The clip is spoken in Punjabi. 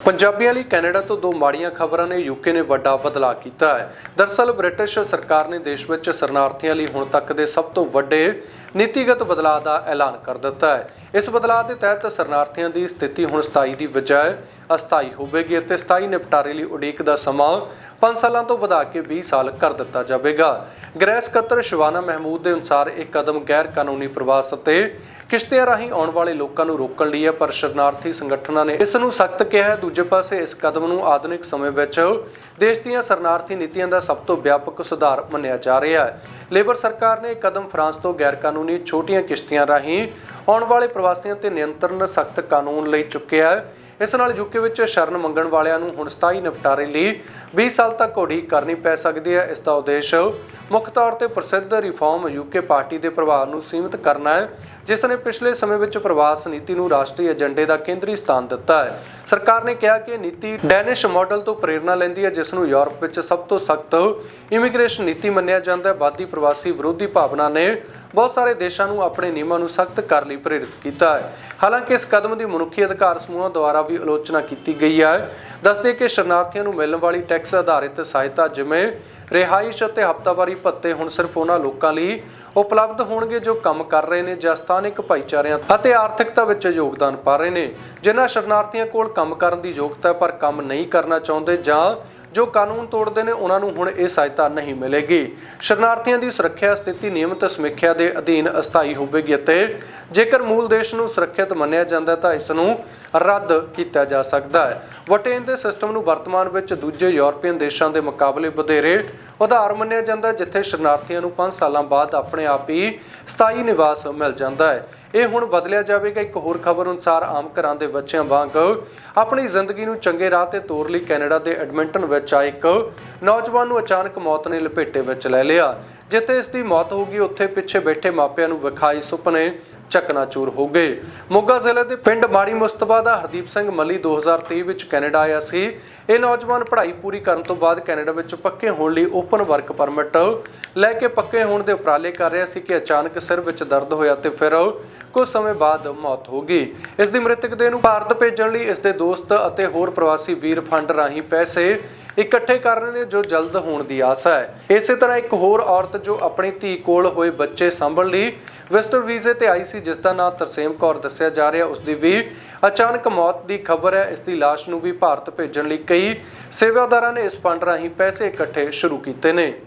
ਪੰਜਾਬੀਆਂ ਲਈ ਕੈਨੇਡਾ ਤੋਂ ਦੋ ਮਾੜੀਆਂ ਖਬਰਾਂ ਨੇ ਯੂਕੇ ਨੇ ਵੱਡਾ ਬਦਲਾਅ ਕੀਤਾ ਹੈ। ਦਰਸਲ ਬ੍ਰਿਟਿਸ਼ ਸਰਕਾਰ ਨੇ ਦੇਸ਼ ਵਿੱਚ ਸ਼ਰਨਾਰਥੀਆਂ ਲਈ ਹੁਣ ਤੱਕ ਦੇ ਸਭ ਤੋਂ ਵੱਡੇ ਨੀਤੀਗਤ ਬਦਲਾਅ ਦਾ ਐਲਾਨ ਕਰ ਦਿੱਤਾ ਹੈ। ਇਸ ਬਦਲਾਅ ਦੇ ਤਹਿਤ ਸ਼ਰਨਾਰਥੀਆਂ ਦੀ ਸਥਿਤੀ ਹੁਣ ਸਥਾਈ ਦੀ ਬਜਾਏ ਅਸਥਾਈ ਹੋਵੇਗੀ ਅਤੇ ਸਥਾਈ ਨਿਪਟਾਰੇ ਲਈ ਉਡੀਕ ਦਾ ਸਮਾਂ 5 ਸਾਲਾਂ ਤੋਂ ਵਧਾ ਕੇ 20 ਸਾਲ ਕਰ ਦਿੱਤਾ ਜਾਵੇਗਾ। ਗ੍ਰਹਿ ਸਕੱਤਰ ਸ਼ਿਵਾਨਾ ਮਹਿਮੂਦ ਦੇ ਅਨੁਸਾਰ ਇਹ ਕਦਮ ਗੈਰ ਕਾਨੂੰਨੀ ਪ੍ਰਵਾਸ ਅਤੇ ਕਿਸ਼ਤੀਆਂ ਰਾਹੀਂ ਆਉਣ ਵਾਲੇ ਲੋਕਾਂ ਨੂੰ ਰੋਕਣ ਲਈ ਹੈ, ਪਰ ਸ਼ਰਨਾਰਥੀ ਸੰਗਠਨਾਂ ਨੇ ਇਸ ਨੂੰ ਸਖਤ ਕਿਹਾ ਹੈ। ਦੂਜੇ ਪਾਸੇ ਇਸ ਕਦਮ ਨੂੰ ਆਧੁਨਿਕ ਸਮੇਂ ਵਿੱਚ ਦੇਸ਼ ਦੀਆਂ ਸ਼ਰਨਾਰਥੀ ਨੀਤੀਆਂ ਦਾ ਸਭ ਤੋਂ ਵਿਆਪਕ ਸੁਧਾਰ ਮੰਨਿਆ ਜਾ ਰਿਹਾ ਹੈ। ਲੇਬਰ ਸਰਕਾਰ ਨੇ ਇਹ ਕਦਮ ਫਰਾਂਸ ਤੋਂ ਗੈਰ ਕਾਨੂੰਨੀ ਛੋਟੀਆਂ ਕਿਸ਼ਤੀਆਂ ਰਾਹੀਂ ਆਉਣ ਵਾਲੇ ਪ੍ਰਵਾਸੀਆਂ ਤੇ ਨਿਯੰਤਰਣ ਸਖਤ ਕਾਨੂੰਨ ਲਈ ਚੁੱਕਿਆ ਹੈ। ਇਸ ਨਾਲ ਯੂਕੇ ਵਿੱਚ ਸ਼ਰਨ ਮੰਗਣ ਵਾਲਿਆਂ ਨੂੰ ਹੁਣ ਸਥਾਈ ਨਿਪਟਾਰੇ ਲਈ 20 ਸਾਲ ਤੱਕ ਉਡੀਕ ਕਰਨੀ ਪੈ ਸਕਦੀ ਹੈ। ਇਸ ਦਾ ਉਦੇਸ਼ ਮੁੱਖ ਤੌਰ ਤੇ ਪ੍ਰਸਿੱਧ ਰਿਫਾਰਮ ਯੂਕੇ ਪਾਰਟੀ ਦੇ ਪ੍ਰਭਾਵ ਨੂੰ ਸੀਮਿਤ ਕਰਨਾ ਹੈ, ਜਿਸ ਨੇ ਪਿਛਲੇ ਸਮੇਂ ਵਿੱਚ ਪ੍ਰਵਾਸ ਨੀਤੀ ਨੂੰ ਰਾਸ਼ਟਰੀ ਏਜੰਡੇ ਦਾ ਕੇਂਦਰੀ ਸਥਾਨ ਦਿੱਤਾ ਹੈ। ਸਰਕਾਰ ਨੇ ਕਿਹਾ ਕਿ ਨੀਤੀ ਡੈਨਿਸ਼ ਮਾਡਲ ਤੋਂ ਪ੍ਰੇਰਣਾ ਲੈਂਦੀ ਹੈ, ਜਿਸ ਨੂੰ ਯੂਰਪ ਵਿੱਚ ਸਭ ਤੋਂ ਸਖਤ ਇਮੀਗ੍ਰੇਸ਼ਨ ਨੀਤੀ ਮੰਨਿਆ ਜਾਂਦਾ ਹੈ। ਵਾਦੀ ਪ੍ਰਵਾਸੀ ਵਿਰੋਧੀ ਭਾਵਨਾ ਨੇ ਬਹੁਤ ਸਾਰੇ ਦੇਸ਼ਾਂ ਨੂੰ ਆਪਣੇ ਨਿਯਮਾਂ ਨੂੰ ਸਖਤ ਕਰਨ ਲਈ ਪ੍ਰੇਰਿਤ ਕੀਤਾ ਹੈ। ਹਾਲਾਂਕਿ ਇਸ ਕਦਮ ਦੀ ਮਨੁੱਖੀ ਅਧਿਕਾਰ ਸਮੂਹਾਂ ਦੁਆਰਾ ਵੀ ਆਲੋਚਨਾ ਕੀਤੀ ਗਈ ਹੈ। ਦੱਸਦੇ ਕਿ ਸ਼ਰਨਾਰਥੀਆਂ ਨੂੰ ਮਿਲਣ ਵਾਲੀ ਟੈਕਸ ਆਧਾਰਿਤ ਸਹਾਇਤਾ ਜਿਵੇਂ ਰਿਹਾਇਸ਼ ਅਤੇ ਹਫ਼ਤਾਵਾਰੀ ਭੱਤੇ ਹੁਣ ਸਿਰਫ ਉਹਨਾਂ ਲੋਕਾਂ ਲਈ ਉਪਲਬਧ ਹੋਣਗੇ ਜੋ ਕੰਮ ਕਰ ਰਹੇ ਨੇ ਜਾਂ ਸਥਾਨਕ ਭਾਈਚਾਰਿਆਂ ਅਤੇ ਆਰਥਿਕਤਾ ਵਿੱਚ ਯੋਗਦਾਨ ਪਾ ਰਹੇ ਨੇ। ਜਿਨ੍ਹਾਂ ਸ਼ਰਨਾਰਥੀਆਂ ਕੋਲ ਕੰਮ ਕਰਨ ਦੀ ਯੋਗਤਾ ਪਰ ਕੰਮ ਨਹੀਂ ਕਰਨਾ ਚਾਹੁੰਦੇ ਜਾਂ ਜੋ ਕਾਨੂੰਨ ਤੋੜਦੇ ਨੇ, ਉਹਨਾਂ ਨੂੰ ਹੁਣ ਇਹ ਸਹਾਇਤਾ ਨਹੀਂ ਮਿਲੇਗੀ। ਸ਼ਰਨਾਰਥੀਆਂ ਦੀ ਸੁਰੱਖਿਆ ਸਥਿਤੀ ਨਿਯਮਿਤ ਸਮੀਖਿਆ ਦੇ ਅਧੀਨ ਅਸਥਾਈ ਹੋਵੇਗੀ ਅਤੇ ਜੇਕਰ ਮੂਲ ਦੇਸ਼ ਨੂੰ ਸੁਰੱਖਿਅਤ ਮੰਨਿਆ ਜਾਂਦਾ ਤਾਂ ਇਸ ਨੂੰ ਰੱਦ ਕੀਤਾ ਜਾ ਸਕਦਾ ਹੈ। ਵਟੇਨ ਦੇ ਸਿਸਟਮ ਨੂੰ ਵਰਤਮਾਨ ਵਿੱਚ ਦੂਜੇ ਯੂਰਪੀਅਨ ਦੇਸ਼ਾਂ ਦੇ ਮੁਕਾਬਲੇ ਵਧੇਰੇ ਉਧਾਰ ਮੰਨਿਆ ਜਾਂਦਾ ਜਿੱਥੇ ਸ਼ਰਨਾਰਥੀਆਂ ਨੂੰ 5 ਸਾਲਾਂ ਬਾਅਦ ਆਪਣੇ ਆਪ ਹੀ ਸਥਾਈ ਨਿਵਾਸ ਮਿਲ ਜਾਂਦਾ ਹੈ। ਇਹ ਹੁਣ ਬਦਲਿਆ ਜਾਵੇਗਾ। ਇੱਕ ਹੋਰ ਖਬਰ ਅਨੁਸਾਰ ਆਮ ਘਰਾਂ ਦੇ ਬੱਚਿਆਂ ਵਾਂਗ ਆਪਣੀ ਜ਼ਿੰਦਗੀ ਨੂੰ ਚੰਗੇ ਰਾਹ ਤੇ ਤੋਰ ਲਈ ਕੈਨੇਡਾ ਦੇ ਐਡਮਿੰਟਨ ਵਿੱਚ ਆਏ ਇੱਕ ਨੌਜਵਾਨ ਨੂੰ ਅਚਾਨਕ ਮੌਤ ਨੇ ਲਪੇਟੇ ਵਿੱਚ ਲੈ ਲਿਆ। ਜਿੱਥੇ ਇਸ ਦੀ ਮੌਤ ਹੋ ਗਈ, ਉੱਥੇ ਪਿੱਛੇ ਬੈਠੇ ਮਾਪਿਆਂ ਨੂੰ ਵਿਖਾਈ ਸੁਪਨੇ ਚਕਨਾਚੂਰ ਹੋ ਗਏ। ਮੋਗਾ ਜ਼ਿਲ੍ਹੇ ਦੇ ਪਿੰਡ ਮਾੜੀ ਮੁਸਤਫਾ ਦਾ ਹਰਦੀਪ ਸਿੰਘ ਮੱਲੀ 2023 ਵਿੱਚ ਕੈਨੇਡਾ ਆਇਆ ਸੀ। ਇਹ ਨੌਜਵਾਨ ਪੜ੍ਹਾਈ ਪੂਰੀ ਕਰਨ ਤੋਂ ਬਾਅਦ ਕੈਨੇਡਾ ਵਿੱਚ ਪੱਕੇ ਹੋਣ ਲਈ ਓਪਨ ਵਰਕ ਪਰਮਿਟ ਲੈ ਕੇ ਪੱਕੇ ਹੋਣ ਦੇ ਉਪਰਾਲੇ ਕਰ ਰਿਹਾ ਸੀ ਕਿ ਅਚਾਨਕ ਸਿਰ ਵਿੱਚ ਦਰਦ ਹੋਇਆ ਤੇ ਫਿਰ ਕੁਝ ਸਮੇਂ ਬਾਅਦ ਮੌਤ ਹੋ ਗਈ। ਇਸ ਦੀ ਮ੍ਰਿਤਕ ਦੇਹ ਨੂੰ ਭਾਰਤ ਭੇਜਣ ਲਈ ਇਸ ਦੇ ਦੋਸਤ ਅਤੇ ਹੋਰ ਪ੍ਰਵਾਸੀ ਵੀਰ ਫੰਡ ਰਾਹੀਂ ਪੈਸੇ ਇਕੱਠੇ ਕਰ ਰਹੇ ਨੇ, ਜੋ ਜਲਦ ਹੋਣ ਦੀ ਆਸ ਹੈ। ਇਸੇ ਤਰ੍ਹਾਂ ਇੱਕ ਹੋਰ ਔਰਤ ਜੋ ਆਪਣੀ ਧੀ ਕੋਲ ਹੋਏ ਬੱਚੇ ਸੰਭਲ ਲਈ ਵਿਜ਼ਟਰ ਵੀਜ਼ੇ ਤੇ ਆਈ ਸੀ, ਜਿਸ ਦਾ ਨਾਮ ਤਰਸੇਮ ਕੌਰ ਦੱਸਿਆ ਜਾ ਰਿਹਾ ਉਸ ਦੀ ਵੀ ਅਚਾਨਕ ਮੌਤ ਦੀ ਖਬਰ ਹੈ। ਇਸ ਦੀ ਲਾਸ਼ ਨੂੰ ਵੀ ਭਾਰਤ ਭੇਜਣ ਲਈ ਕਈ ਸੇਵਾਦਾਰਾਂ ਨੇ ਇਸ ਫੰਡ ਰਾਹੀਂ ਪੈਸੇ ਇਕੱਠੇ ਸ਼ੁਰੂ ਕੀਤੇ ਨੇ।